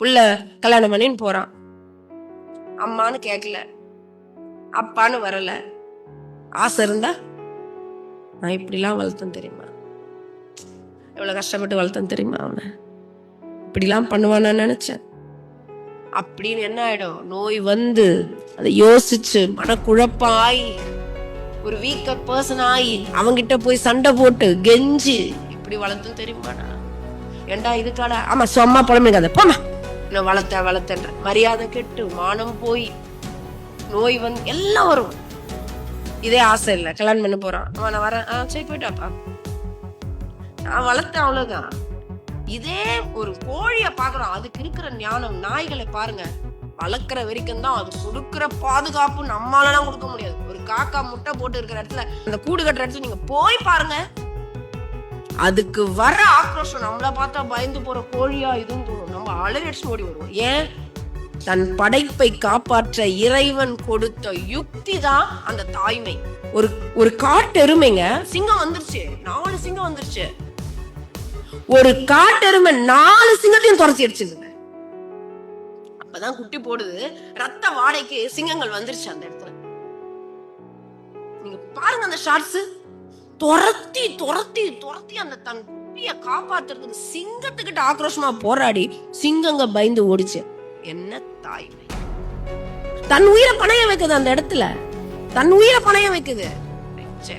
புள்ள கல்யாணம் பண்ணின்னு போறான். அம்மான்னு கேட்கல அப்பான்னு வரல. ஆசை இருந்தா நான் இப்படிலாம் வளர்த்தேன் தெரியுமா? எவ்வளவு கஷ்டப்பட்டு வளர்த்தேன் தெரியுமா அவனை? இப்படிலாம் பண்ணுவான்னு நினைச்சேன். அப்படின்னு என்ன ஆயிடும்? நோய் வந்து அதை யோசிச்சு மனக்குழப்பம் ஆகி ஒரு வீக்க பர்சன் ஆகி அவங்கிட்ட போய் சண்டை போட்டு கெஞ்சி இப்படி வளர்த்தும் தெரியுமாடா? ஏண்டா இதுக்காட ஆமா சும்மா புலம்பிக்காத போமா வளர்த்த வளர்த்தேன்ற மரியாதை கெட்டு மானம் போய் நோய் வந்து எல்லாம் வரும். இதே ஆசை இல்லை. கல்யாணம் பண்ண போறான். அவன் நான் வரேன். ஆ சரி போயிட்டாப்பா நான் வளர்த்தேன் அவ்வளவுதான். இதே ஒரு கோழிய பாக்குறோம் அதுக்கு இருக்கிற ஞானம் நாய்களை பாருங்க. வளர்க்குற வரைக்கும் தான் அது கொடுக்குற பாதுகாப்பு நம்மளால கொடுக்க முடியாது. ஒரு காக்கா முட்டை போட்டு இருக்கிற இடத்துல அந்த கூடு கட்டுற இடத்துல நீங்க போய் பாருங்க. அதுக்கு வர ஆக்ரோஷம் நம்மள பார்த்தா பயந்து போற கோழியா இதுவும் தோணும். நம்ம அலறடிச்சு ஓடி வருவோம். ஏன்? தன் படைப்பை காப்பாற்ற இறைவன் கொடுத்த யுக்தி தான் அந்த தாய்மை. ஒரு ஒரு காட்டெருமைங்க சிங்கம் வந்துருச்சு. நாலு சிங்கம் வந்துருச்சு. ஒரு காட்டெருமை நாலு சிங்கத்தையும் துரத்தி அடிச்சிருங்க அப்பதான் குட்டி போடுது. ரத்த வாடைக்கு சிங்கங்கள் வந்துருச்சு அந்த இடத்துல. நீங்க பாருங்க அந்த ஷார்ட்ஸ் துரத்தி துரத்தி துரத்தி அந்த தன் குட்டிய காப்பாத்துறதுக்கு சிங்கத்துக்கிட்ட ஆக்ரோஷமா போராடி சிங்கங்க பயந்து ஓடிச்சு. என்ன தாய்மை. தன் உயிரை பணையம் வைக்குது அந்த இடத்துல. தன் உயிரை பணையம் வைக்குது. சரி.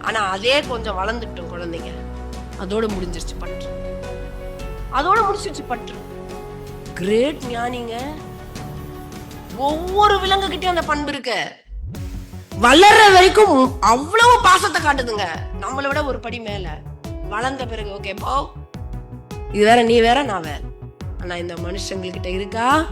ஆனா அதே கொஞ்சம் வளர்ந்துட்டும் குழந்தைங்க. அதோட முடிஞ்சிருச்சு பற்று. அதோட முடிச்சிருச்சு பற்று. கிரேட் ஞானிங்க. ஒவ்வொரு விலங்குகிட்டயும் அந்த பண்பு இருக்கு. வளர்ற வரைக்கும் அவ்வளவு பாசத்தை காட்டுதுங்க. நம்மளை விட ஒரு படி மேல. வளர்ந்த பிறகு ஓகே போ. இது வேற நீ வேற நான் வேற. ஆனா இந்த மனுஷங்கள்கிட்ட இருக்கா?